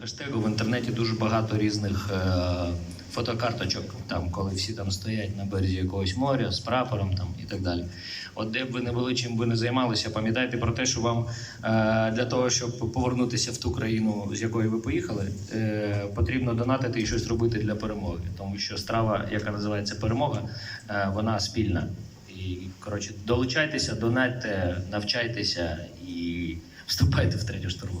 Хештегу в інтернеті дуже багато різних е, фотокарточок, там, коли всі там стоять на березі якогось моря з прапором там, і так далі. От де б ви не були, чим би не займалися, пам'ятайте про те, що вам е, для того, щоб повернутися в ту країну, з якої ви поїхали, е, потрібно донатити і щось робити для перемоги. Тому що страва, яка називається перемога, е, вона спільна. І коротше, долучайтеся, донатьте, навчайтеся і вступайте в третю штурму.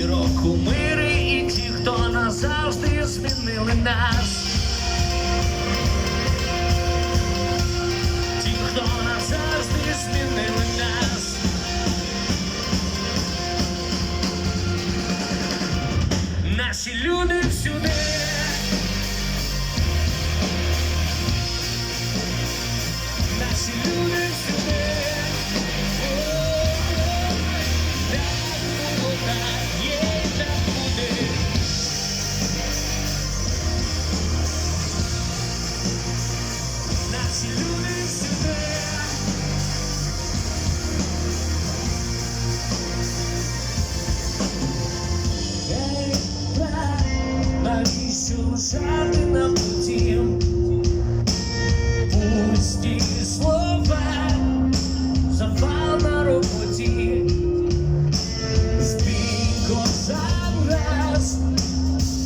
твої рокумири і ті, хто назавжди змінили нас. Лишати нам потім пусті слова, запал на роботі, в бій кожен раз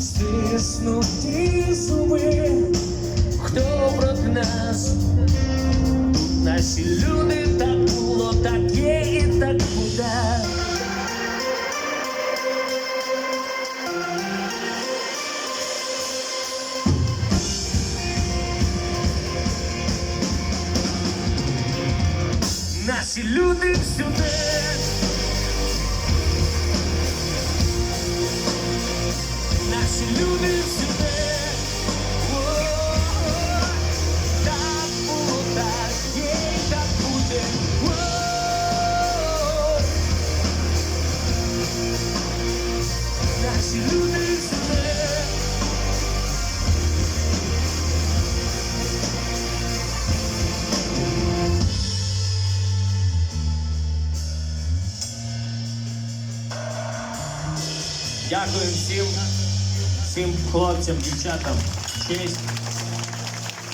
стиснуті зуби, хто проти нас? Наші люди так було, так є і так буде. Наші люди всюди. Дякую всім, всім хлопцям, дівчатам, честь.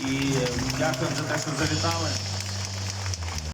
І е, дякую за те, що завітали.